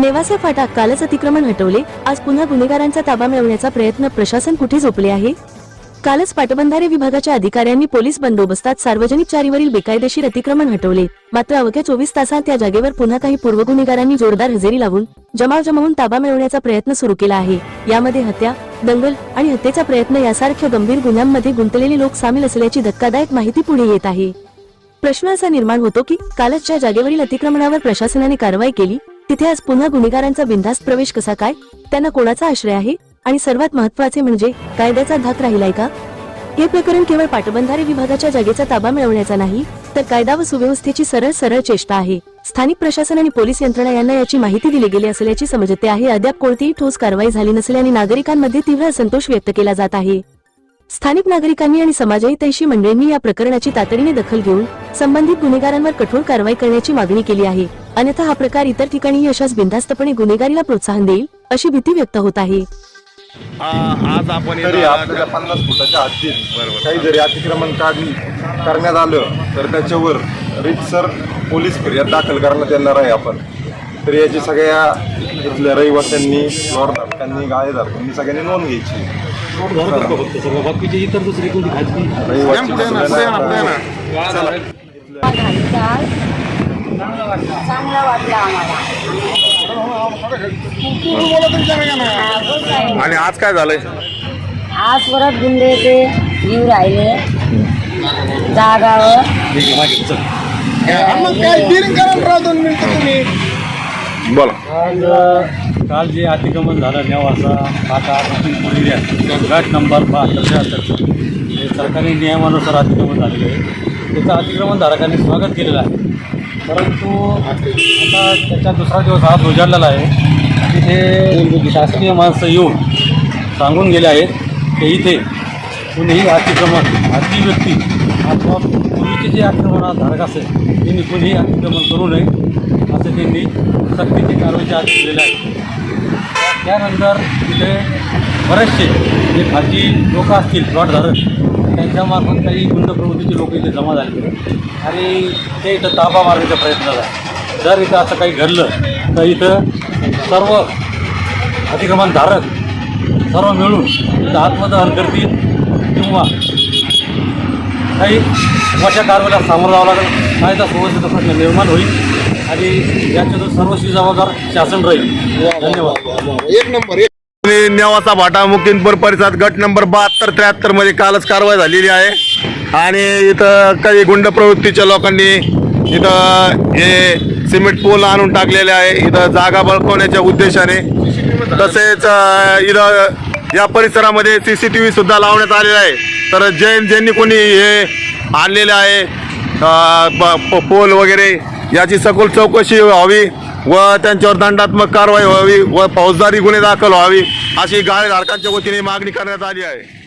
नेवासे फाटा कालच अतिक्रमण हटवले. आज पुन्हा गुन्हेगारांचा ताबा मिळवण्याचा प्रयत्न प्रशासन कुठे झोपले आहे? कालच पाटबंधारे विभागाच्या अधिकाऱ्यांनी पोलीस बंदोबस्तात सार्वजनिक चारीवरील बेकायदेशीर अतिक्रमण हटवले. मात्र अवघ्या चोवीस तासात त्या जागेवर पुन्हा काही पूर्व गुन्हेगारांनी जोरदार हजेरी लावून जमाव जमावून ताबा मिळवण्याचा प्रयत्न सुरू केला आहे. यामध्ये हत्या दंगल आणि हत्येचा प्रयत्न यासारख्या गंभीर गुन्ह्यांमध्ये गुंतलेले लोक सामील असल्याची धक्कादायक माहिती पुढे येत आहे. प्रश्न असा निर्माण होतो की कालच ज्या जागेवरील अतिक्रमणावर प्रशासनाने कारवाई केली तिथे आज पुन्हा गुन्हेगारांचा बिनधास्त प्रवेश कसा काय? त्यांना कोणाचा आश्रय आहे? आणि सर्वात महत्त्वाचे म्हणजे कायद्याचा धाक राहिलाय का? हे प्रकरण केवळ पाटबंधारे विभागाच्या जागेचा ताबा मिळवण्याचा नाही तर कायदा व सुव्यवस्थेची सरळ सरळ चेष्टा आहे. स्थानिक प्रशासन आणि पोलीस यंत्रणा यांना याची माहिती दिली गेली असल्याची समजते आहे. अद्याप कोणतीही ठोस कारवाई झाली नसल्याने नागरिकांमध्ये तीव्र असंतोष व्यक्त केला जात आहे. स्थानिक नागरिकांनी आणि समाजहितैषी मंडळींनी या प्रकरणाची तातडीने दखल घेऊन संबंधित गुन्हेगारांवर कठोर कारवाई करण्याची मागणी केली आहे. अन्यथा हा प्रकार इतर ठिकाणी अशाच बिनधास्तपणे गुन्हेगारीला प्रोत्साहन देईल अशी भीती व्यक्त होत आहे. आ- आज आपण तरी आपल्याला पन्नास फुटाच्या हद्दीत बरोबर. काही जरी अतिक्रमण काढली करण्यात आलं तर त्याच्यावर रितसर पोलीस फिर्याद दाखल करण्यात येणार आहे आपण. तर याची सगळ्या इथल्या रहिवाशांनी प्लॉटधारकांनी गाळेधारकांनी सगळ्यांनी नोंद घ्यायची. फक्त सर्व बाकीचे इतर दुसरी कोणती खाजगी? रहिवासी पुढे ना, पुढे ना. चांगलं वाटलं आम्हाला. आणि आज काय झालंय? आज परत गुंडे ते येऊ राहिले. जागावर. बोला. काल जे अतिक्रमण झालं नेवासा फाटा पुढे गट नंबर बहात्तर हे सरकारी नियमानुसार अतिक्रमण झालेलं आहे. त्याचं अतिक्रमणधारकांनी स्वागत केलेलं आहे. परंतु आता त्याचा दुसरा दिवस आज उजाडलेला आहे. तिथे शासकीय माणसं येऊन सांगून गेले आहेत की इथे कुणीही अतिक्रमण अति व्यक्ती अथवा पूर्वीचे जे अतिक्रमणाधारक असेल त्यांनी कुणीही अतिक्रमण करू नये असं त्यांनी सक्तीचे कारवाईचे आदेश दिलेले आहेत त्यानंतर तिथे बरेचसे जे खाजगी लोक असतील प्लॉटधारक त्यांच्यामार्फत काही गुंड प्रवृत्तीचे लोक इथे जमा झाले. आणि ते इथं ताबा मारण्याचा प्रयत्न झाला जर इथं असं काही घडलं तर इथं सर्व अतिक्रमणधारक सर्व मिळून इथं आत्मदहन करतील किंवा काही मोठ्या कारवाईला सामोरं जावं लागेल. कायदा सुव्यवस्थेचा प्रश्न निर्माण होईल आणि याच्यातून सर्वस्वी जबाबदार शासन राहील. धन्यवाद. एक नंबर नेवासा भाटा मुकिंदपूर परिसरात गट नंबर बहात्तर त्र्याहत्तरमध्ये कालच कारवाई झालेली आहे. आणि इथं काही गुंड प्रवृत्तीच्या लोकांनी इथं हे सिमेंट पोल आणून टाकलेले आहे. इथं जागा बळकवण्याच्या उद्देशाने. तसेच इथं या परिसरामध्ये सी सी टी व्ही सुद्धा लावण्यात आलेला आहे. तर जैन ज्यांनी कोणी हे आणलेले आहे प- प- पोल वगैरे याची सखोल चौकशी व्हावी. व त्यांच्यावर दंडात्मक कारवाई व्हावी व फौजदारी गुन्हे दाखल व्हावी अशी गाळेधारकांच्या वतीने मागणी करण्यात आली आहे.